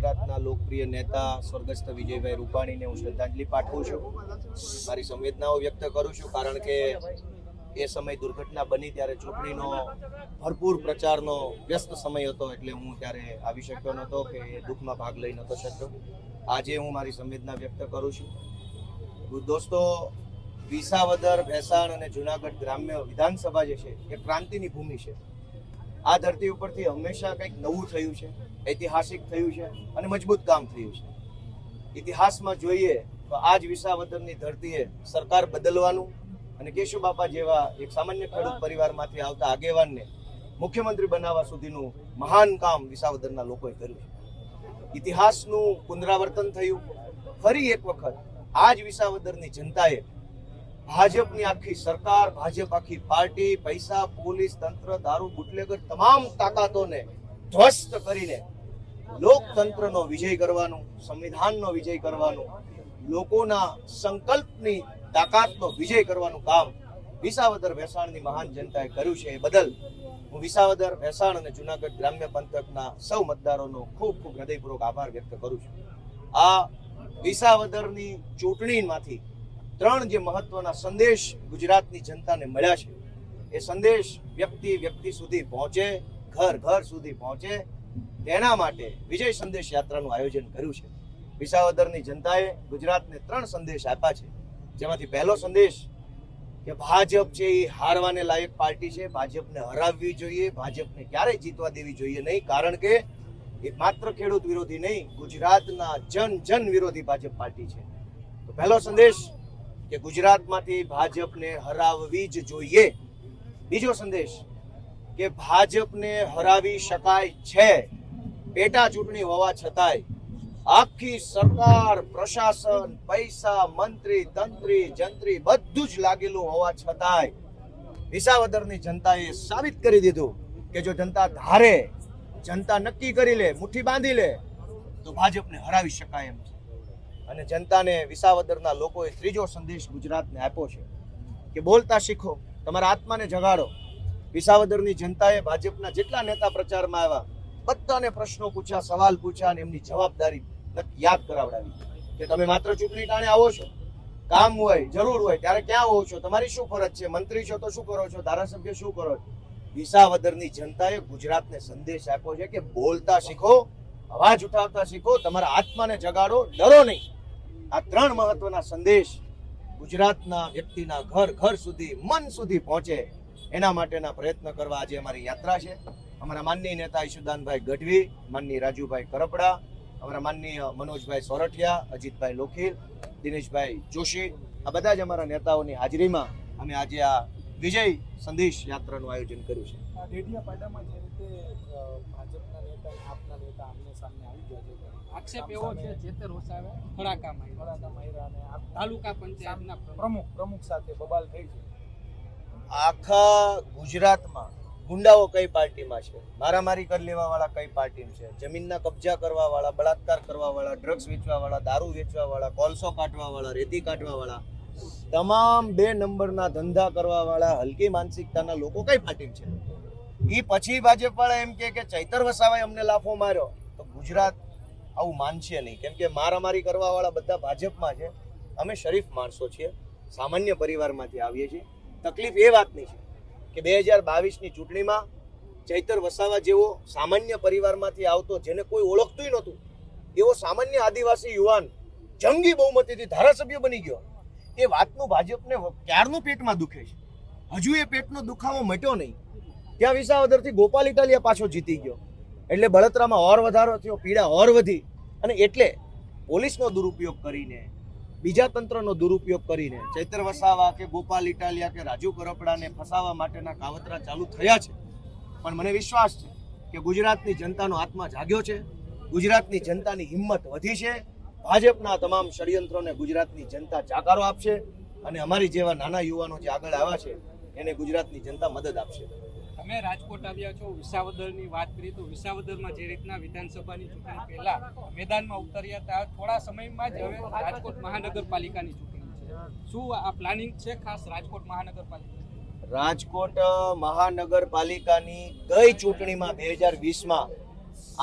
ગુજરાતના લોકપ્રિય નેતા સ્વર્ગસ્થ વિજયભાઈ રૂપાણીને હું શ્રદ્ધાંજલિ પાઠવું છું. મારી સંવેદનાઓ વ્યક્ત કરું છું કારણ કે એ સમય દુર્ઘટના બની ત્યારે ચૂંટણીનો ભરપૂર પ્રચારનો વ્યસ્ત સમય હતો એટલે હું ત્યારે આવી શક્યો નહોતો કે એ દુઃખમાં ભાગ લઈ નહોતો શક્યો. આજે હું મારી સંવેદના વ્યક્ત કરું છું. દોસ્તો, વિસાવદર, ભેસાણ અને જુનાગઢ ગ્રામ્ય વિધાનસભા જે છે, એ ક્રાંતિની ભૂમિ છે. આ ધરતી ઉપરથી હંમેશા કંઈક નવું થયું છે, ઐતિહાસિક થયું છે અને મજબૂત કામ થયું છે. ઇતિહાસમાં જોઈએ તો આ જ વિસાવદરની ધરતીએ સરકાર બદલવાનું અને કેશુબાપા જેવા એક સામાન્ય ખેડૂત પરિવારમાંથી આવતા આગેવાનને મુખ્યમંત્રી બનાવવા સુધીનું મહાન કામ વિસાવદરના લોકોએ કર્યું ઇતિહાસનું પુનરાવર્તન થયું. ફરી એક વખત આ જ વિસાવદરની જનતાએ ભાજપની આખી સરકાર, ભાજપ આખી પાર્ટી, પૈસા, પોલીસ, તંત્ર, દારૂ, બુટલેગર તમામ તાકાતોને ધ્વસ્ત કરીને લોકતંત્રનો વિજય કરવાનું, સંવિધાનનો વિજય કરવાનું, લોકોના સંકલ્પની તાકાતનો વિજય કરવાનું કામ વિસાવદર ભેસાણની મહાન જનતાએ કર્યું છે. એ બદલ હું વિસાવદર ભેસાણ અને જુનાગઢ ગ્રામ્ય પંથકના સૌ મતદારોનો ખૂબ ખૂબ હૃદયપૂર્વક આભાર વ્યક્ત કરું છું. આ વિસાવદરની ચૂંટણીમાંથી ત્રણ જે મહત્વના સંદેશ ગુજરાતની જનતાને મળ્યા છે, એ સંદેશ વ્યક્તિ વ્યક્તિ સુધી પહોંચે, ઘર ઘર સુધી પહોંચે, તેના માટે વિજય સંદેશ યાત્રાનું આયોજન કર્યું છે. વિસાવદરની જનતાએ ગુજરાતને ત્રણ સંદેશ આપ્યા છે. જેમાંથી પહેલો સંદેશ કે ભાજપ છે એ હારવાને લાયક પાર્ટી છે, ભાજપને હરાવવી જોઈએ, ભાજપને ક્યારેય જીતવા દેવી જોઈએ નહીં, કારણ કે એ માત્ર ખેડૂત વિરોધી નહીં, ગુજરાતના જન જન વિરોધી ભાજપ પાર્ટી છે. તો પહેલો સંદેશ કે ગુજરાતમાંથી ભાજપને હરાવવી જ જોઈએ. બીજો સંદેશ કે ભાજપને હરાવી શકાય છે. પેટા ચૂંટણી હોવા છતાંય આખી સરકાર, પ્રશાસન, પૈસા, મંત્રી, તંત્રી, જંત્રી બધું જ લાગેલું હોવા છતાંય વિસાવદરની જનતાએ સાબિત કરી દીધું કે જો જનતા ધારે, જનતા નક્કી કરી લે, મુઠ્ઠી બાંધી લે, તો ભાજપને હરાવી શકાય એમ છે. અને જનતાને વિસાવદરના લોકોએ ત્રીજો સંદેશ ગુજરાતને આપ્યો છે કે બોલતા શીખો, તમારા આત્માને જગાડો. વિસાવદરની જનતાએ ભાજપના જેટલા નેતા પ્રચારમાં આવ્યા, બધાને પ્રશ્નો પૂછ્યા, સવાલ પૂછ્યા અને એમની જવાબદારી યાદ કરાવડાવી. કે તમે માત્ર ચૂંટણી ટાણે આવો છો? કામ હોય, જરૂર હોય, ત્યારે ક્યાં હોવ છો? તમારી શું ફરજ છે? મંત્રી છો તો શું કરો છો? ધારાસભ્ય શું કરો છો? વિસાવદરની જનતાએ ગુજરાતને સંદેશ આપ્યો છે કે બોલતા શીખો, અવાજ ઉઠાવતા શીખો, તમારા આત્માને જગાડો, ડરો નહીં. આ ત્રણ મહત્વના સંદેશ ગુજરાતના વ્યક્તિના ઘર ઘર સુધી, મન સુધી પહોંચે એના માટેના પ્રયત્ન કરવા આજે અમારી યાત્રા છે. અમારા માનનીય નેતા ઈશુદાનભાઈ ગઢવી, માનનીય રાજુભાઈ કરપડા, અમારા માનનીય મનોજભાઈ સોરઠિયા, અજીતભાઈ લોખીલ, દિનેશભાઈ જોશી, આ બધા જ અમારા નેતાઓની હાજરીમાં અમે આજે આ વિજય સંદેશ યાત્રાનું આયોજન કર્યું છે. આ ડેડિયાપાડામાં જે રીતે ભાજપના નેતા આપના નેતા આમને સામને આવી ગયા છે. આક્ષેપ એવો છે જેતર અને તાલુકા પંચાયતના પ્રમુખ. પ્રમુખ સાથે બબાલ થઈ છે. આખા ગુજરાતમાં ગુંડાઓ કઈ પાર્ટીમાં છે? મારામારી કરી લેવા વાળા કઈ પાર્ટીમાં છે? જમીનના કબજા કરવા વાળા બળાત્કાર કરવા વાળા ડ્રગ્સ વેચવા વાળા દારૂ વેચવા વાળા કોલસો કાઢવા વાળા રેતી કાઢવા વાળા તમામ બે નંબરના ધંધા કરવાવાળા હલકી માનસિકતાના લોકો કઈ ફાટી છે? એ પછી ભાજપ વાળા એમ કે ચૈતર વસાવાએ અમને લાફો માર્યો. તો ગુજરાત આવું માનશે નહીં. કેમ કે મારામારી કરવા વાળા બધા ભાજપમાં છે. અમે શરીફ માણસો છીએ. સામાન્ય પરિવારમાંથી આવીએ છીએ. તકલીફ એ વાતની છે કે બે હજાર બાવીસની ચૂંટણીમાં ચૈતર વસાવા જેવો સામાન્ય પરિવારમાંથી આવતો, જેને કોઈ ઓળખતું નહોતું, એવો સામાન્ય આદિવાસી યુવાન જંગી બહુમતીથી ધારાસભ્ય બની ગયો. એ વાતનું ભાજપને ક્યારનું પેટમાં દુખે છે? હજુ એ પેટનો દુખાવો મટ્યો નહીં. ત્યાં વિસાવદરથી ગોપાલ ઇટાલિયા પાછો જીતી ગયો. એટલે બળતરામાં ઓર વધારો થયો, પીડા ઓર વધી. અને એટલે પોલીસનો દુરુપયોગ કરીને, બીજા તંત્રનો દુરુપયોગ કરીને ચૈતર વસાવા કે ગોપાલ ઇટાલિયા કે રાજુ કરપડાને ફસાવા માટેના કાવતરા ચાલુ થયા છે. પણ મને વિશ્વાસ છે કે ગુજરાતની જનતાનો આત્મા જાગ્યો છે. ગુજરાતની જનતાની હિંમત વધી છે. ભાજપના તમામ ષડયંત્રોને ગુજરાતની જનતા જાકારો આપશે અને અમારી જેવા નાના યુવાનો જે આગળ આવ્યા છે એને ગુજરાતની જનતા મદદ આપશે. તમે રાજકોટ આવ્યા છો વિસાવદરની વાત કરીએ તો વિસાવદરમાં જે રીતના વિધાનસભાની ચૂંટણી પહેલા મેદાનમાં ઉતર્યા હતા થોડા સમયમાં જ હવે રાજકોટ મહાનગરપાલિકાની ચૂંટણી છે. શું આ પ્લાનિંગ છે ખાસ રાજકોટ મહાનગરપાલિકા? રાજકોટ મહાનગરપાલિકાની ગઈ ચૂંટણીમાં બે હજાર વીસમાં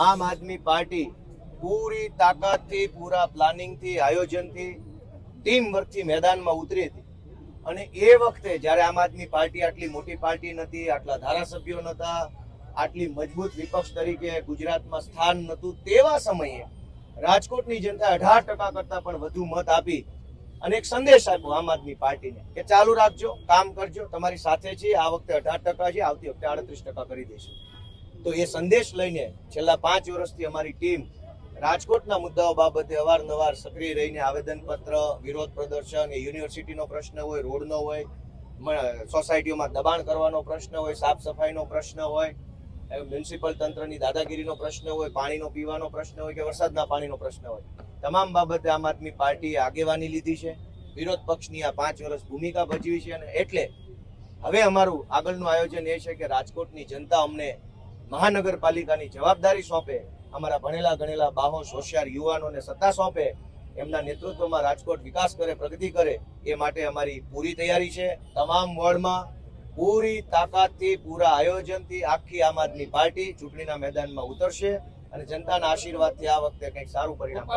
આમ આદમી પાર્ટી પૂરી તાકાતથી, પૂરા પ્લાનિંગથી, આયોજનથી ટીમ વર્કથી મેદાનમાં ઉતરી હતી. અને એ વખતે જ્યારે આમ આદમી પાર્ટી આટલી મોટી પાર્ટી નથી, આટલા ધારાસભ્યો નહોતા આટલી મજબૂત વિપક્ષ તરીકે ગુજરાતમાં સ્થાન નહોતું તેવા સમયે રાજકોટની જનતા અઢાર ટકા કરતા પણ વધુ મત આપી અને એક સંદેશ આપ્યો આમ આદમી પાર્ટીને કે ચાલુ રાખજો, કામ કરજો, તમારી સાથે છે આ વખતે અઢાર ટકા છે, આવતી વખતે આડત્રીસ ટકા કરી દઈશું. તો એ સંદેશ લઈને છેલ્લા પાંચ વર્ષથી અમારી ટીમ રાજકોટના મુદ્દાઓ બાબતે અવારનવાર સક્રિય રહીને આવેદનપત્ર, વિરોધ પ્રદર્શન યુનિવર્સિટીનો પ્રશ્ન હોય, રોડનો હોય સોસાયટીઓમાં દબાણ કરવાનો પ્રશ્ન હોય, સાફ સફાઈનો પ્રશ્ન હોય મ્યુનિસિપલ તંત્રની દાદાગીરીનો પ્રશ્ન હોય, પાણીનો પીવાનો પ્રશ્ન હોય કે વરસાદના પાણીનો પ્રશ્ન હોય. તમામ બાબતે આમ આદમી પાર્ટીએ આગેવાની લીધી છે. વિરોધ પક્ષની આ પાંચ વર્ષ ભૂમિકા ભજવી છે અને એટલે હવે અમારું આગળનું આયોજન એ છે કે રાજકોટની જનતા અમને મહાનગરપાલિકાની જવાબદારી સોંપે અમારા ભણેલા ગણેલા બાહોશ હોશિયાર યુવાનોને સત્તા સોંપે એમના નેતૃત્વમાં રાજકોટ વિકાસ કરે પ્રગતિ કરે એ માટે અમારી પૂરી તૈયારી છે. તમામ વોર્ડમાં પૂરી તાકાતથી પૂરા આયોજનથી આખી આમ આદમી પાર્ટી ચૂંટણીના મેદાનમાં ઉતરશે અને જનતાના આશીર્વાદથી આ વખતે કંઈક સારું પરિણામ